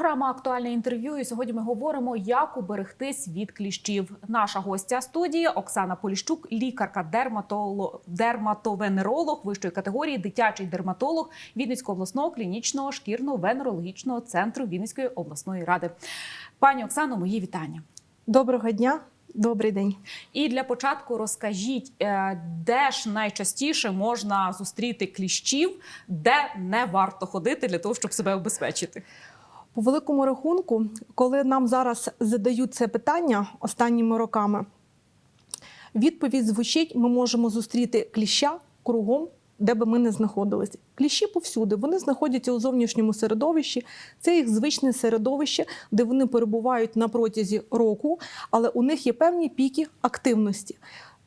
програма Актуальне інтерв'ю. І сьогодні ми говоримо, як уберегтись від кліщів. Наша гостя студії Оксана Поліщук, лікарка дерматолог, дерматовенеролог вищої категорії, дитячий дерматолог Вінницького обласного клінічного шкірно-венерологічного центру Вінницької обласної ради. Пані Оксано, мої вітання. Доброго дня, добрий день. І для початку розкажіть, е, де ж найчастіше можна зустріти кліщів, де не варто ходити для того, щоб себе обезпечити. По великому рахунку, коли нам зараз задають це питання останніми роками, відповідь звучить: ми можемо зустріти кліща кругом, де би ми не знаходилися. Кліщі повсюди, вони знаходяться у зовнішньому середовищі. Це їх звичне середовище, де вони перебувають на протязі року, але у них є певні піки активності.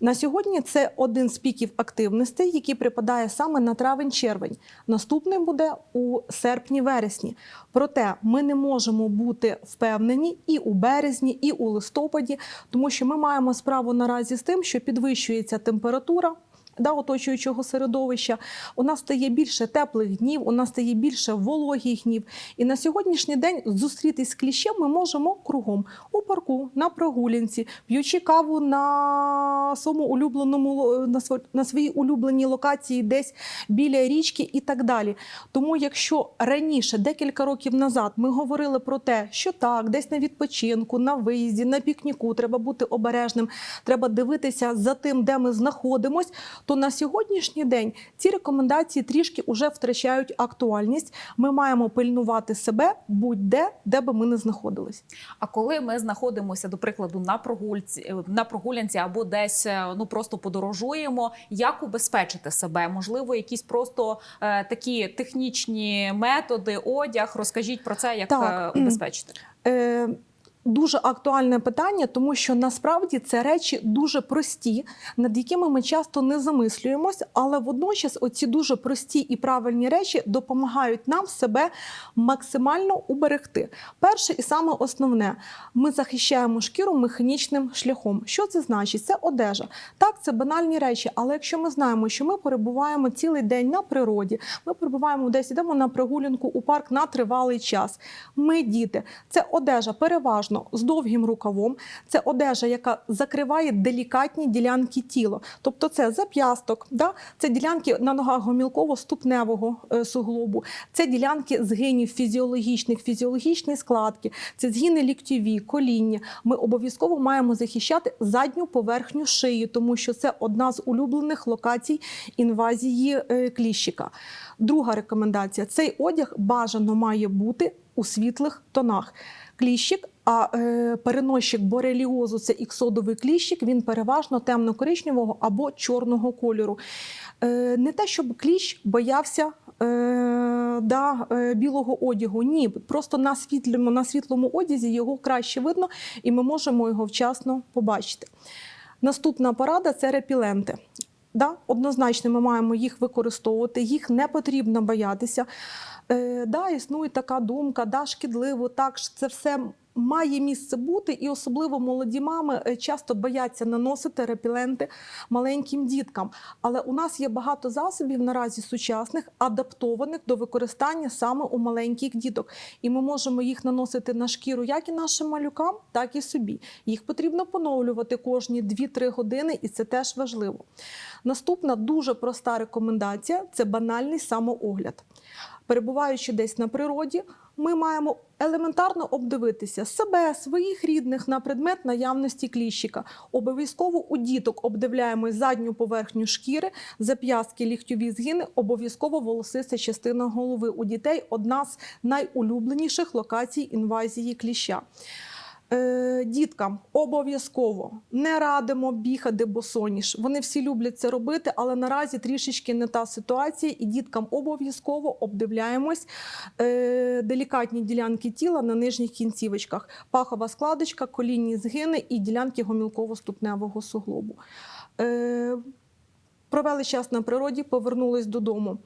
На сьогодні це один з піків активності, який припадає саме на травень-червень. Наступний буде у серпні-вересні. Проте ми не можемо бути впевнені і у березні, і у листопаді, тому що ми маємо справу наразі з тим, що підвищується температура. Да, оточуючого середовища у нас стає більше теплих днів, у нас стає більше вологих днів. І на сьогоднішній день зустрітись з кліщем ми можемо кругом у парку, на прогулянці, п'ючи каву на своєму улюбленому е, на своїй улюбленій локації, десь біля річки і так далі. Тому, якщо раніше, декілька років назад, ми говорили про те, що так, десь на відпочинку, на виїзді, на пікніку треба бути обережним, треба дивитися за тим, де ми знаходимось, то на сьогоднішній день ці рекомендації трішки вже втрачають актуальність. Ми маємо пильнувати себе будь-де, де би ми не знаходились. А коли ми знаходимося, до прикладу, на прогульці е, на прогулянці або десь е, ну просто подорожуємо, як убезпечити себе? Можливо, якісь просто е, такі технічні методи, одяг. Розкажіть про це, як Так. е, убезпечити. Е, Дуже актуальне питання, тому що насправді це речі дуже прості, над якими ми часто не замислюємось, але водночас оці дуже прості і правильні речі допомагають нам себе максимально уберегти. Перше і саме основне, ми захищаємо шкіру механічним шляхом. Що це значить? Це одежа. Так, це банальні речі, але якщо ми знаємо, що ми перебуваємо цілий день на природі, ми перебуваємо десь, йдемо на прогулянку у парк на тривалий час. Ми діти, це одежа переважно з довгим рукавом. Це одежа, яка закриває делікатні ділянки тіла. Тобто це зап'ясток, да? це ділянки на ногах гомілково-ступневого е, суглобу, це ділянки згинів фізіологічних, фізіологічні складки, це згини ліктьові, коління. Ми обов'язково маємо захищати задню поверхню шиї, тому що це одна з улюблених локацій інвазії е, кліщика. Друга рекомендація: цей одяг бажано має бути у світлих тонах. Кліщик, а е, переносчик бореліозу це іксодовий кліщик, він переважно темно-коричневого або чорного кольору. Е, не те, щоб кліщ боявся е, да, е, білого одягу. Ні, просто на світлому, на світлому одязі його краще видно, і ми можемо його вчасно побачити. Наступна порада це репіленти. Да, однозначно, ми маємо їх використовувати, їх не потрібно боятися. Е, да, існує така думка, да, шкідливо, так це все має місце бути, і особливо молоді мами е, часто бояться наносити репіленти маленьким діткам. Але у нас є багато засобів наразі сучасних, адаптованих до використання саме у маленьких діток. І ми можемо їх наносити на шкіру як і нашим малюкам, так і собі. Їх потрібно поновлювати кожні 2-3 години, і це теж важливо. Наступна дуже проста рекомендація це банальний самоогляд. Перебуваючи десь на природі, ми маємо елементарно обдивитися себе, своїх рідних на предмет наявності кліщика. Обов'язково у діток обдивляємо задню поверхню шкіри, зап'ястки, ліхтьові згини, обов'язково волосиста частина голови. У дітей одна з найулюбленіших локацій інвазії кліща. Е, Діткам обов'язково не радимо бігати босоніж. Вони всі люблять це робити, але наразі трішечки не та ситуація, і діткам обов'язково обдивляємось е, делікатні ділянки тіла на нижніх кінцівочках, пахова складочка, колінні згини і ділянки гомілково-ступневого суглобу. Е, провели час на природі, повернулись додому.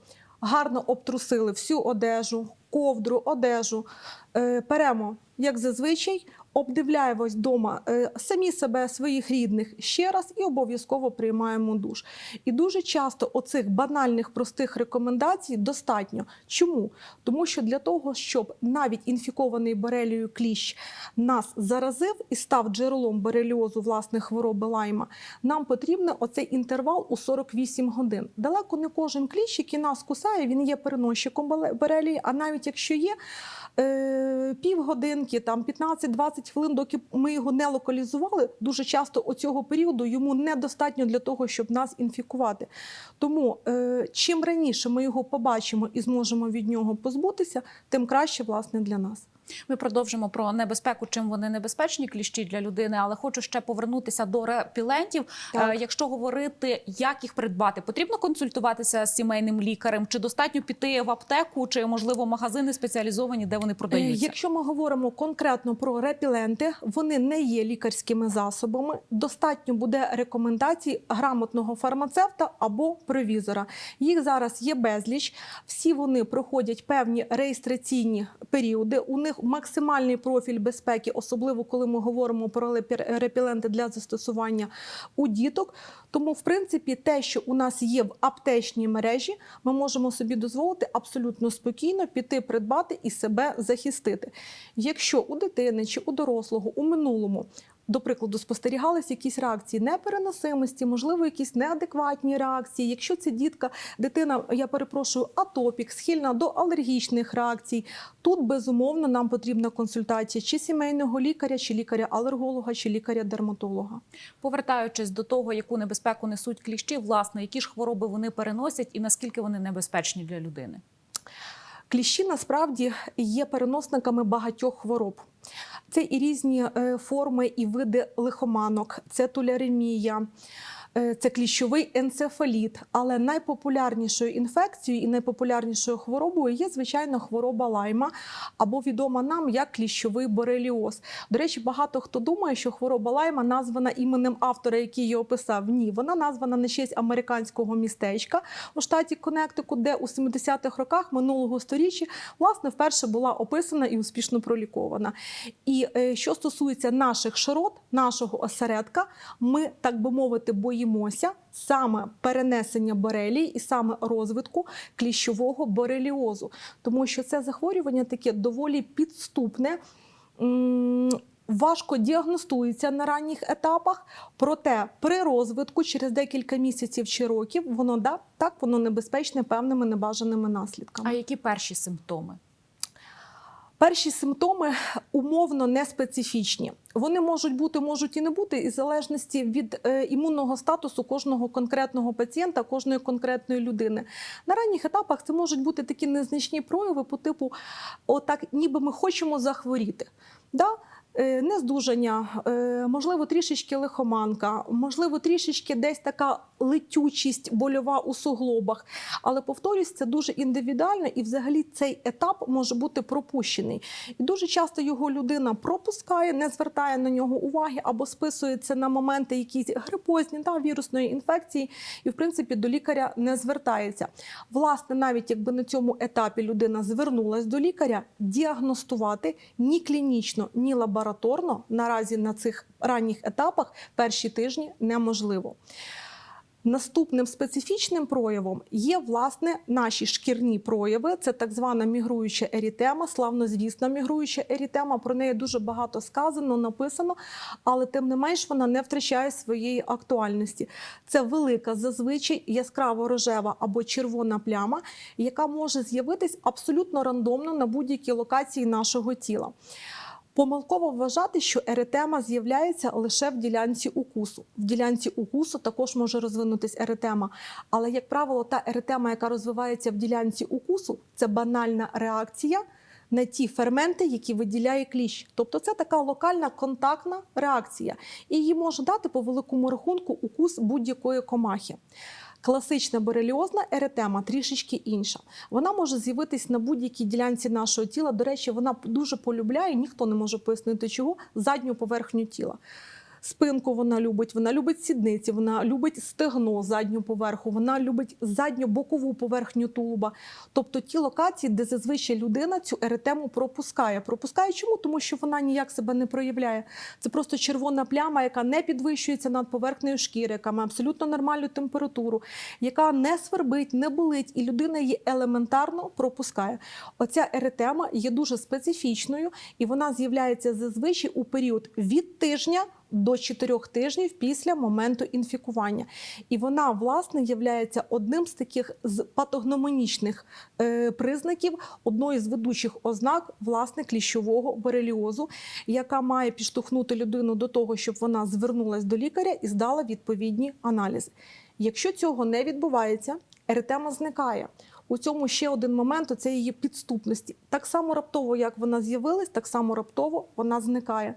Гарно обтрусили всю одежу, ковдру, одежу. Е, Беремо як зазвичай, обдивляємось вдома е, самі себе, своїх рідних ще раз і обов'язково приймаємо душ. І дуже часто оцих банальних простих рекомендацій достатньо. Чому? Тому що для того, щоб навіть інфікований борелією кліщ нас заразив і став джерелом бореліозу власне хвороби лайма, нам потрібен оцей інтервал у 48 годин. Далеко не кожен кліщ, який нас кусає, він є переносчиком борелії, а навіть якщо є е, півгодинки, там 15-20 хвилин, доки ми його не локалізували, дуже часто оцього періоду йому недостатньо для того, щоб нас інфікувати. Тому е, чим раніше ми його побачимо і зможемо від нього позбутися, тим краще власне для нас. Ми продовжимо про небезпеку, чим вони небезпечні кліщі для людини, але хочу ще повернутися до репілентів. Так. Е, Якщо говорити, як їх придбати, потрібно консультуватися з сімейним лікарем, чи достатньо піти в аптеку, чи можливо магазини спеціалізовані, де вони Е, продаються? Якщо ми говоримо конкретно про репіленти, вони не є лікарськими засобами. Достатньо буде рекомендацій грамотного фармацевта або провізора. Їх зараз є безліч. Всі вони проходять певні реєстраційні періоди. У них максимальний профіль безпеки, особливо коли ми говоримо про репіленти для застосування у діток. Тому, в принципі, те, що у нас є в аптечній мережі, ми можемо собі дозволити абсолютно спокійно піти придбати і себе захистити. Якщо у дитини чи у дорослого у минулому. До прикладу, спостерігалися якісь реакції непереносимості, можливо, якісь неадекватні реакції. Якщо це дітка, дитина, я перепрошую, атопік, схильна до алергічних реакцій, тут безумовно нам потрібна консультація чи сімейного лікаря, чи лікаря-алерголога, чи лікаря-дерматолога. Повертаючись до того, яку небезпеку несуть кліщі, власне, які ж хвороби вони переносять і наскільки вони небезпечні для людини? Кліщі насправді є переносниками багатьох хвороб. Це і різні е, форми і види лихоманок, це туляремія, це кліщовий енцефаліт. Але найпопулярнішою інфекцією і найпопулярнішою хворобою є, звичайно, хвороба лайма або відома нам як кліщовий бореліоз. До речі, багато хто думає, що хвороба лайма названа іменем автора, який її описав. Ні, вона названа на честь американського містечка у штаті Коннектикут, де у 70-х роках минулого сторіччя власне вперше була описана і успішно пролікована. І е, що стосується наших широт, нашого осередка, ми, так би мовити, боїмося саме перенесення борелії і саме розвитку кліщового бореліозу, тому що це захворювання таке доволі підступне. Важко діагностується на ранніх етапах, проте при розвитку через декілька місяців чи років воно да так воно небезпечне певними небажаними наслідками. А які перші симптоми? Перші симптоми умовно неспецифічні. Вони можуть бути, можуть і не бути, і в залежності від е, імунного статусу кожного конкретного пацієнта, кожної конкретної людини. На ранніх етапах це можуть бути такі незначні прояви по типу, отак, ніби ми хочемо захворіти. Да? Е, Нездужання, е, можливо, трішечки лихоманка, можливо, трішечки десь така летючість больова у суглобах. Але повторюсь, це дуже індивідуально, і взагалі цей етап може бути пропущений. І дуже часто його людина пропускає, не звертає на нього уваги або списується на моменти якісь грипозні та вірусної інфекції, і в принципі до лікаря не звертається. Власне, навіть якби на цьому етапі людина звернулась до лікаря, діагностувати ні клінічно, ні лабораторно наразі на цих ранніх етапах перші тижні неможливо. Наступним специфічним проявом є власне наші шкірні прояви. Це так звана мігруюча ерітема, славнозвісна мігруюча ерітема. Про неї дуже багато сказано, написано, але тим не менш вона не втрачає своєї актуальності. Це велика, зазвичай яскраво рожева або червона пляма, яка може з'явитись абсолютно рандомно на будь-якій локації нашого тіла. Помилково вважати, що еретема з'являється лише в ділянці укусу. В ділянці укусу також може розвинутись еретема. Але, як правило, та еретема, яка розвивається в ділянці укусу, це банальна реакція на ті ферменти, які виділяє кліщ. Тобто це така локальна контактна реакція. І її може дати по великому рахунку укус будь-якої комахи. Класична бореліозна еретема трішечки інша. Вона може з'явитись на будь-якій ділянці нашого тіла. До речі, вона дуже полюбляє, ніхто не може пояснити чого, задню поверхню тіла. Спинку вона любить, вона любить сідниці, вона любить стегно задню поверху, вона любить задню бокову поверхню тулуба. Тобто ті локації, де зазвичай людина цю еретему пропускає. Пропускає чому? Тому що вона ніяк себе не проявляє. Це просто червона пляма, яка не підвищується над поверхнею шкіри, яка має абсолютно нормальну температуру, яка не свербить, не болить, і людина її елементарно пропускає. Оця еретема є дуже специфічною, і вона з'являється зазвичай у період від тижня. До 4 тижнів після моменту інфікування, і вона власне є одним з таких з патогномонічних е, признаків одної з ведучих ознак власне кліщового бореліозу, яка має підштовхнути людину до того, щоб вона звернулась до лікаря і здала відповідні аналізи. Якщо цього не відбувається, еретема зникає. У цьому ще один момент це її підступності. Так само раптово, як вона з'явилась, так само раптово вона зникає.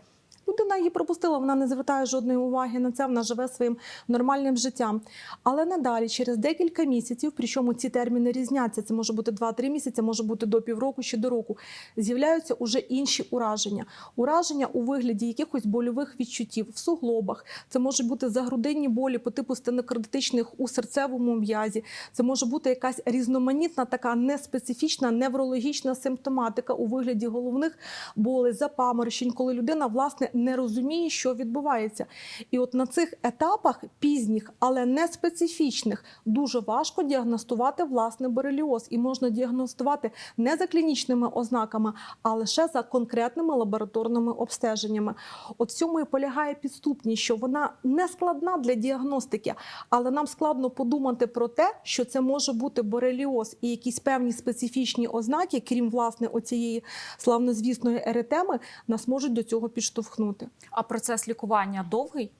Людина її пропустила, вона не звертає жодної уваги на це, вона живе своїм нормальним життям. Але надалі, через декілька місяців, причому ці терміни різняться, це може бути 2-3 місяці, може бути до півроку чи до року, з'являються уже інші ураження. Ураження у вигляді якихось больових відчуттів в суглобах. Це може бути загрудинні болі по типу стенокардитичних у серцевому м'язі. Це може бути якась різноманітна, така неспецифічна неврологічна симптоматика у вигляді головних болей, запаморочень, коли людина власне не розуміє, що відбувається. І от на цих етапах пізніх, але не специфічних, дуже важко діагностувати власне бореліоз. І можна діагностувати не за клінічними ознаками, а лише за конкретними лабораторними обстеженнями. От в цьому і полягає підступність, що вона не складна для діагностики, але нам складно подумати про те, що це може бути бореліоз і якісь певні специфічні ознаки, крім власне оцієї славнозвісної еретеми, нас можуть до цього підштовхнути. А процес лікування довгий?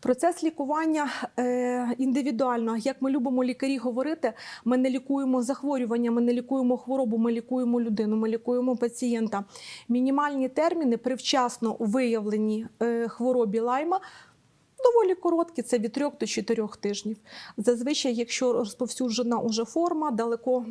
Процес лікування е, індивідуально, як ми любимо лікарі говорити, ми не лікуємо захворювання, ми не лікуємо хворобу, ми лікуємо людину, ми лікуємо пацієнта. Мінімальні терміни при вчасно виявленій е, хворобі лайма. Доволі короткі, це від 3 до 4 тижнів. Зазвичай, якщо розповсюджена уже форма, далеко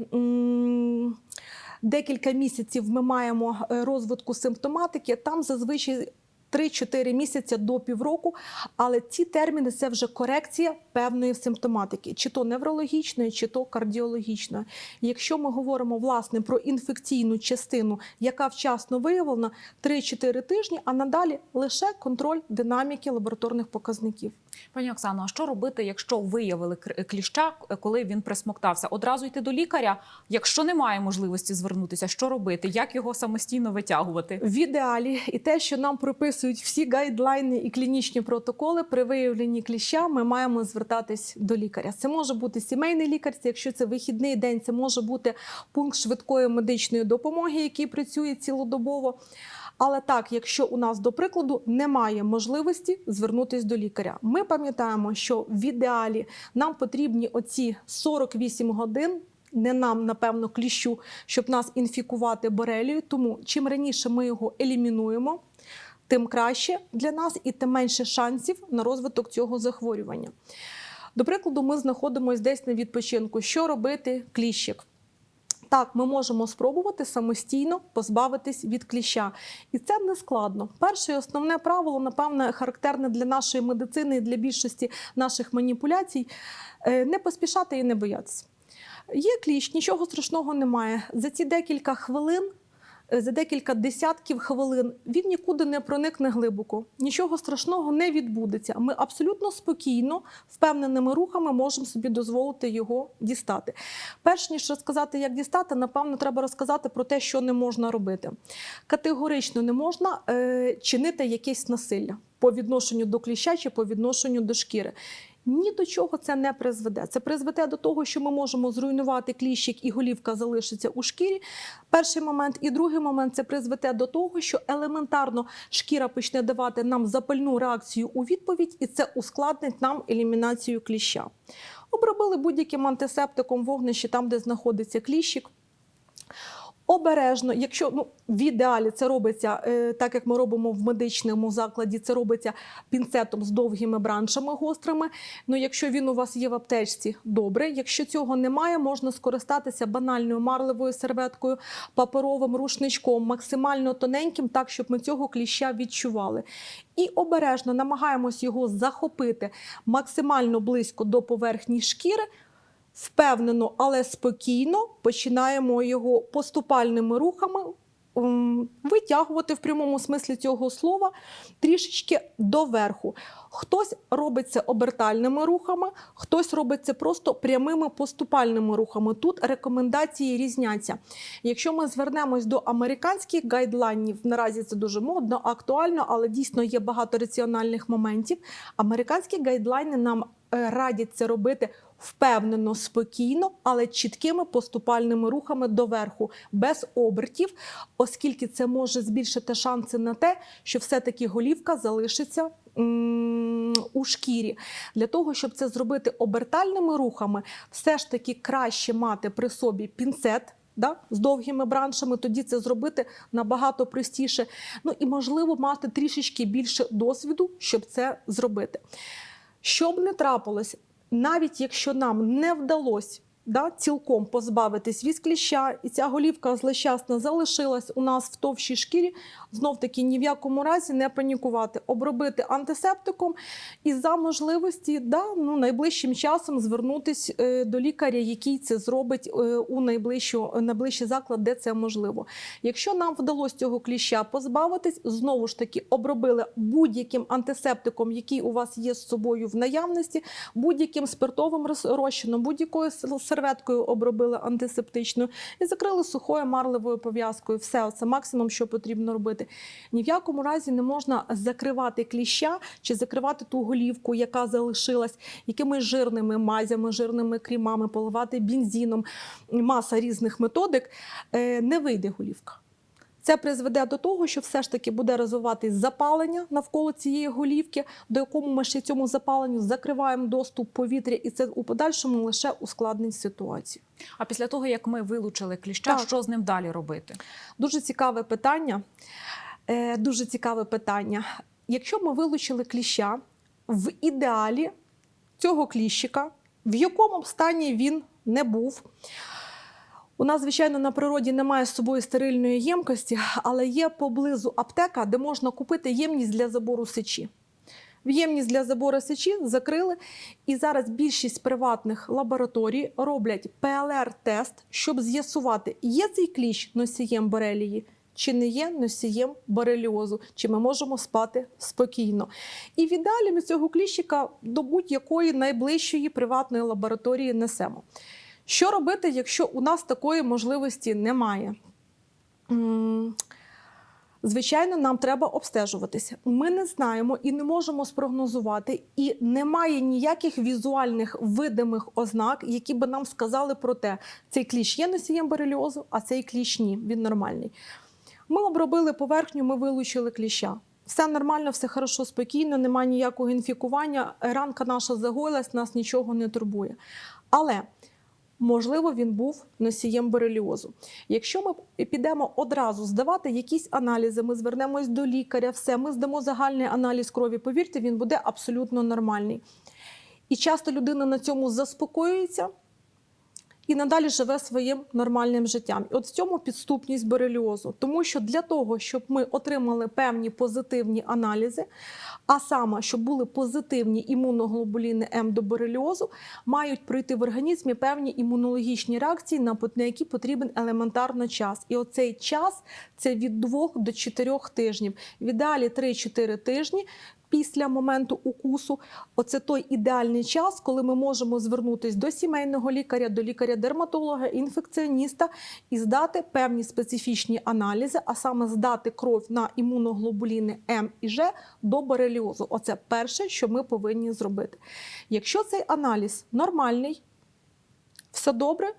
декілька місяців ми маємо е, розвитку симптоматики, там зазвичай 3-4 місяці до півроку, але ці терміни це вже корекція певної симптоматики, чи то неврологічної, чи то кардіологічної. Якщо ми говоримо власне про інфекційну частину, яка вчасно виявлена, 3-4 тижні, а надалі лише контроль динаміки лабораторних показників. Пані Оксано, а що робити, якщо виявили кліща, коли він присмоктався? Одразу йти до лікаря. Якщо немає можливості звернутися, що робити? Як його самостійно витягувати? В ідеалі і те, що нам прописують всі гайдлайни і клінічні протоколи, при виявленні кліща ми маємо звертатись до лікаря. Це може бути сімейний лікар, якщо це вихідний день, це може бути пункт швидкої медичної допомоги, який працює цілодобово. Але так, якщо у нас, до прикладу, немає можливості звернутися до лікаря, ми пам'ятаємо, що в ідеалі нам потрібні оці 48 годин. Не нам, напевно, кліщу, щоб нас інфікувати борелією. Тому чим раніше ми його елімінуємо, тим краще для нас і тим менше шансів на розвиток цього захворювання. До прикладу, ми знаходимося десь на відпочинку. Що робити кліщик? Так, ми можемо спробувати самостійно позбавитись від кліща, і це не складно. Перше і основне правило, напевне, характерне для нашої медицини і для більшості наших маніпуляцій е, не поспішати і не боятися. Є кліщ, нічого страшного немає. За ці декілька хвилин. За декілька десятків хвилин він нікуди не проникне глибоко, нічого страшного не відбудеться. Ми абсолютно спокійно, впевненими рухами можемо собі дозволити його дістати. Перш ніж розказати, як дістати, напевно, треба розказати про те, що не можна робити. Категорично не можна е, чинити якесь насилля по відношенню до кліща чи по відношенню до шкіри. Ні до чого це не призведе. Це призведе до того, що ми можемо зруйнувати кліщик і голівка залишиться у шкірі. Перший момент. І другий момент це призведе до того, що елементарно шкіра почне давати нам запальну реакцію у відповідь, і це ускладнить нам елімінацію кліща. Обробили будь-яким антисептиком вогнище там, де знаходиться кліщик. Обережно, якщо ну в ідеалі це робиться е, так, як ми робимо в медичному закладі, це робиться пінцетом з довгими браншами гострими. Ну, якщо він у вас є в аптечці, добре. Якщо цього немає, можна скористатися банальною марливою серветкою, паперовим рушничком, максимально тоненьким, так щоб ми цього кліща відчували. І обережно намагаємось його захопити максимально близько до поверхні шкіри. Впевнено, але спокійно починаємо його поступальними рухами витягувати в прямому смислі цього слова трішечки доверху. Хтось робить це обертальними рухами, хтось робить це просто прямими поступальними рухами. Тут рекомендації різняться. Якщо ми звернемось до американських гайдлайнів, наразі це дуже модно, актуально, але дійсно є багато раціональних моментів. Американські гайдлайни нам е, радять це робити впевнено, спокійно, але чіткими поступальними рухами доверху, без обертів, оскільки це може збільшити шанси на те, що все-таки голівка залишиться у шкірі. Для того, щоб це зробити обертальними рухами, все ж таки краще мати при собі пінцет. Да, з довгими браншами, тоді це зробити набагато простіше. Ну і можливо мати трішечки більше досвіду, щоб це зробити. Щоб не трапилось, навіть якщо нам не вдалося да, цілком позбавитись від кліща, і ця голівка злощасна залишилась у нас в товщій шкірі, знов таки ні в якому разі не панікувати, обробити антисептиком і за можливості да, ну, найближчим часом звернутись е, до лікаря, який це зробить е, у найближчий заклад, де це можливо. Якщо нам вдалося цього кліща позбавитись, знову ж таки обробили будь-яким антисептиком, який у вас є з собою в наявності, будь-яким спиртовим роз- розчином, будь-якою серветкою обробили антисептичною і закрили сухою марлевою пов'язкою. Все, це максимум, що потрібно робити. Ні в якому разі не можна закривати кліща чи закривати ту голівку, яка залишилась якимись жирними мазями, жирними крімами, поливати бензином. Маса різних методик. Е, Не вийде голівка. Це призведе до того, що все ж таки буде розвиватись запалення навколо цієї голівки, до якому ми ще цьому запаленню закриваємо доступ повітря, і це у подальшому лише ускладнить ситуацію. А після того, як ми вилучили кліща, Так. що з ним далі робити? Дуже цікаве питання. Е, дуже цікаве питання. Якщо ми вилучили кліща, в ідеалі цього кліщика, в якому б стані він не був. У нас, звичайно, на природі немає з собою стерильної ємкості, але є поблизу аптека, де можна купити ємність для забору сечі. В ємність для забору сечі закрили, і зараз більшість приватних лабораторій роблять ПЛР-тест, щоб з'ясувати, є цей кліщ носієм борелії чи не є носієм бореліозу, чи ми можемо спати спокійно. І в ідеалі ми цього кліщика до будь-якої найближчої приватної лабораторії несемо. Що робити, якщо у нас такої можливості немає? Звичайно, нам треба обстежуватися. Ми не знаємо і не можемо спрогнозувати, і немає ніяких візуальних видимих ознак, які би нам сказали про те, цей кліщ є носієм бореліозу, а цей кліщ ні, він нормальний. Ми обробили поверхню, ми вилучили кліща. Все нормально, все хорошо, спокійно, немає ніякого інфікування. Ранка наша загоїлась, нас нічого не турбує. Але можливо, він був носієм бореліозу. Якщо ми підемо одразу здавати якісь аналізи, ми звернемось до лікаря, все, ми здамо загальний аналіз крові. Повірте, він буде абсолютно нормальний. І часто людина на цьому заспокоюється і надалі живе своїм нормальним життям. І от в цьому підступність бореліозу. Тому що для того, щоб ми отримали певні позитивні аналізи, а саме, щоб були позитивні імуноглобуліни М до бореліозу, мають пройти в організмі певні імунологічні реакції, на які потрібен елементарно час. І оцей час це від 2 до 4 тижнів. В ідеалі 3-4 тижні. Після моменту укусу, оце той ідеальний час, коли ми можемо звернутися до сімейного лікаря, до лікаря-дерматолога, інфекціоніста і здати певні специфічні аналізи, а саме здати кров на імуноглобуліни М і Ж до бореліозу. Оце перше, що ми повинні зробити. Якщо цей аналіз нормальний, все добре,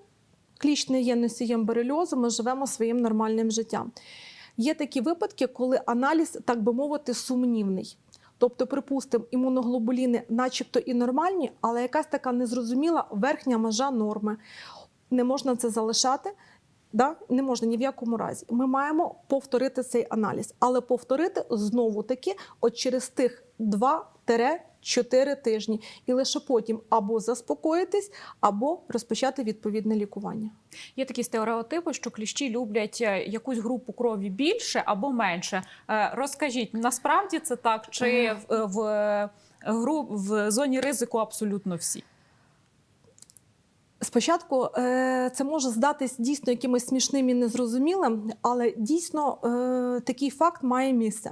кліщ не є носієм бореліозу, ми живемо своїм нормальним життям. Є такі випадки, коли аналіз, так би мовити, сумнівний. Тобто, припустимо, імуноглобуліни, начебто і нормальні, але якась така незрозуміла верхня межа норми. Не можна це залишати. Да? Не можна ні в якому разі. Ми маємо повторити цей аналіз, але повторити знову таки от через тих 2-4 тижні, і лише потім або заспокоїтись, або розпочати відповідне лікування. Є такі стереотипи, що кліщі люблять е, якусь групу крові більше або менше. Е, Розкажіть, насправді це так, чи в, в, е, гру в зоні ризику абсолютно всі? Спочатку е, це може здатись дійсно якимось смішним і незрозумілим, але дійсно е, такий факт має місце.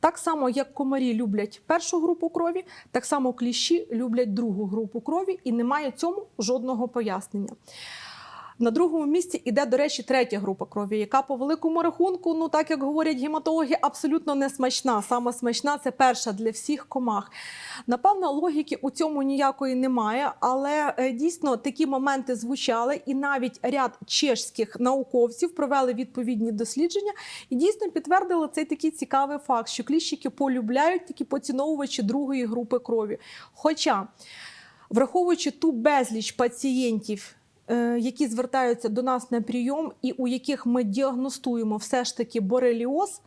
Так само, як комарі люблять першу групу крові, так само кліщі люблять другу групу крові, і немає цьому жодного пояснення. На другому місці іде, до речі, третя група крові, яка по великому рахунку, ну так як говорять гематологи, абсолютно не смачна. Саме смачна це перша для всіх комах. Напевно, логіки у цьому ніякої немає, але е, дійсно такі моменти звучали, і навіть ряд чешських науковців провели відповідні дослідження і дійсно підтвердили цей такий цікавий факт, що кліщики полюбляють такі поціновувачі другої групи крові. Хоча, враховуючи ту безліч пацієнтів. Е, Які звертаються до нас на прийом, і у яких ми діагностуємо все ж таки бореліоз,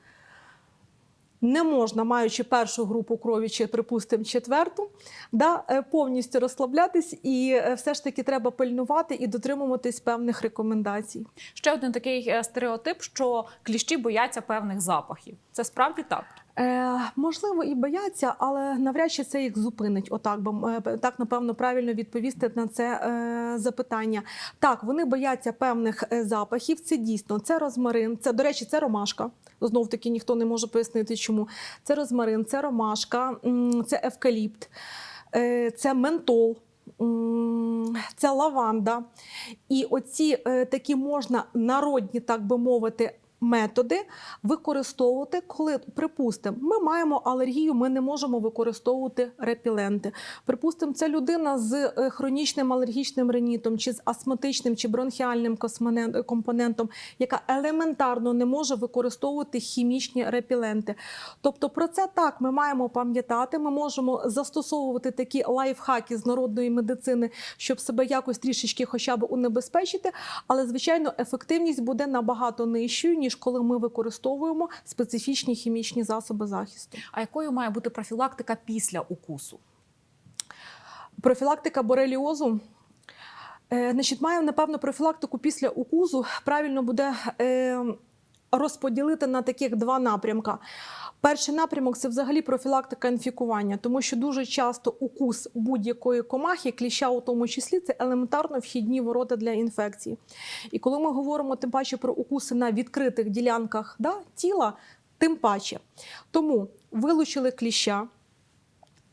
не можна, маючи першу групу крові чи, припустимо, четверту, да, е, повністю розслаблятись, і е, все ж таки треба пильнувати і дотримуватись певних рекомендацій. Ще один такий стереотип, що кліщі бояться певних запахів. Це справді так? Е, можливо, і бояться, але навряд чи це їх зупинить. Отак би е, так напевно правильно відповісти на це е, запитання. Так, вони бояться певних е, запахів. Це дійсно це розмарин. Це до речі, це ромашка. Знов таки ніхто не може пояснити, чому це розмарин, це ромашка, це евкаліпт, е, це ментол. Це лаванда. І оці е, такі можна народні, так би мовити, методи використовувати, коли, припустимо, ми маємо алергію, ми не можемо використовувати репіленти. Припустимо, це людина з е, хронічним алергічним ринітом, чи з астматичним, чи бронхіальним компонентом, яка елементарно не може використовувати хімічні репіленти. Тобто про це так ми маємо пам'ятати. Ми можемо застосовувати такі лайфхаки з народної медицини, щоб себе якось трішечки хоча б унебезпечити. Але звичайно, ефективність буде набагато нижчою, ніж коли ми використовуємо специфічні хімічні засоби захисту. А якою має бути профілактика після укусу? Профілактика бореліозу. Е, значить, маємо, напевно, профілактику після укусу. Правильно буде е, розподілити на таких два напрямка. Перший напрямок це взагалі профілактика інфікування, тому що дуже часто укус будь-якої комахи, кліща у тому числі, це елементарно вхідні ворота для інфекції. І коли ми говоримо тим паче про укуси на відкритих ділянках да, тіла, тим паче. Тому вилучили кліща,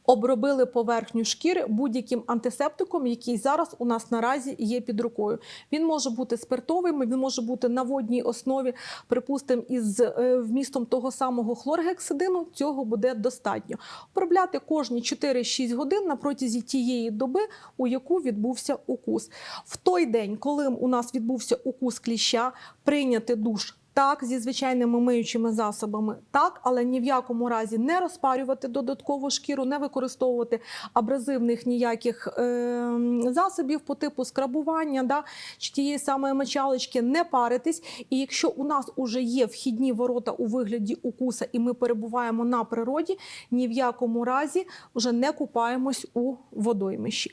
обробили поверхню шкіри будь-яким антисептиком, який зараз у нас наразі є під рукою. Він може бути спиртовим, він може бути на водній основі, припустимо, із е, вмістом того самого хлоргексидину. Цього буде достатньо. Обробляти кожні 4-6 годин на протязі тієї доби, у яку відбувся укус. В той день, коли у нас відбувся укус кліща, прийняти душ. Так, зі звичайними миючими засобами, так, але ні в якому разі не розпарювати додаткову шкіру, не використовувати абразивних ніяких е, засобів по типу скрабування, да, чи тієї самої мочалочки, не паритись. І якщо у нас уже є вхідні ворота у вигляді укуса, і ми перебуваємо на природі, ні в якому разі вже не купаємось у водоймищі.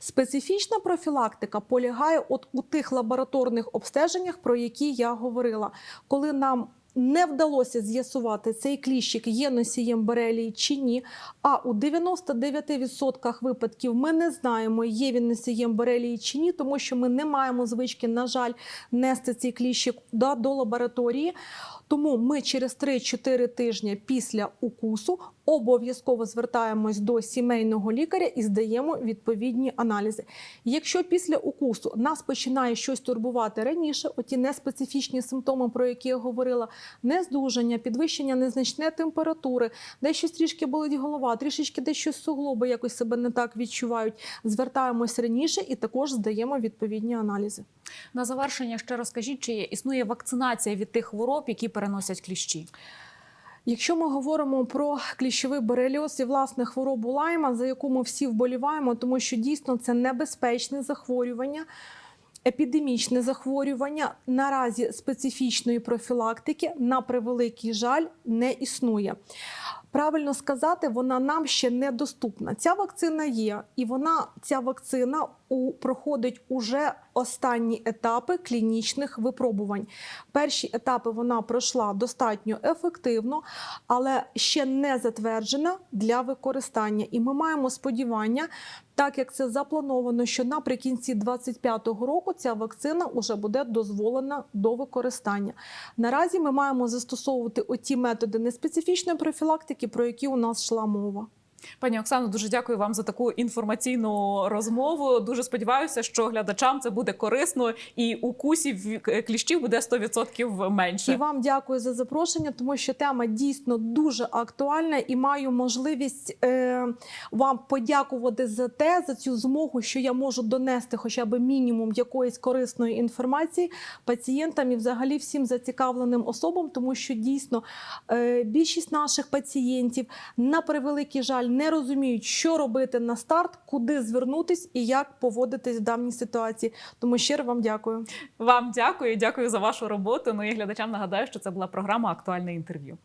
Специфічна профілактика полягає от у тих лабораторних обстеженнях, про які я говорила коли нам не вдалося з'ясувати, цей кліщик є носієм борелії чи ні. А у 99% випадків ми не знаємо, є він носієм борелії чи ні, тому що ми не маємо звички, на жаль, нести цей кліщик да, до лабораторії. Тому ми через 3-4 тижні після укусу обов'язково звертаємось до сімейного лікаря і здаємо відповідні аналізи. Якщо після укусу нас починає щось турбувати раніше, оті неспецифічні симптоми, про які я говорила, нездужання, підвищення незначної температури, десь щось трішки болить голова, трішечки десь щось суглоби якось себе не так відчувають. Звертаємось раніше і також здаємо відповідні аналізи. На завершення ще розкажіть, чи існує вакцинація від тих хвороб, які переносять кліщі? Якщо ми говоримо про кліщовий бореліоз і власне хворобу лайма, за яку ми всі вболіваємо, тому що дійсно це небезпечне захворювання. Епідемічне захворювання. Наразі специфічної профілактики на превеликий жаль не існує. Правильно сказати, вона нам ще недоступна. Ця вакцина є, і вона ця вакцина у проходить уже останні етапи клінічних випробувань. Перші етапи вона пройшла достатньо ефективно, але ще не затверджена для використання. І ми маємо сподівання, так як це заплановано, що наприкінці 2025 року ця вакцина вже буде дозволена до використання. Наразі ми маємо застосовувати оті методи неспецифічної профілактики, про які у нас йшла мова. Пані Оксано, дуже дякую вам за таку інформаційну розмову. Дуже сподіваюся, що глядачам це буде корисно і укусів кліщів буде 100% менше. І вам дякую за запрошення, тому що тема дійсно дуже актуальна і маю можливість е, вам подякувати за те, за цю змогу, що я можу донести хоча б мінімум якоїсь корисної інформації пацієнтам і взагалі всім зацікавленим особам, тому що дійсно е, більшість наших пацієнтів на превеликий жаль не розуміють, що робити на старт, куди звернутись і як поводитись в даній ситуації. Тому щиро вам дякую. Вам дякую, дякую за вашу роботу. Ну і глядачам нагадаю, що це була програма Актуальне інтерв'ю.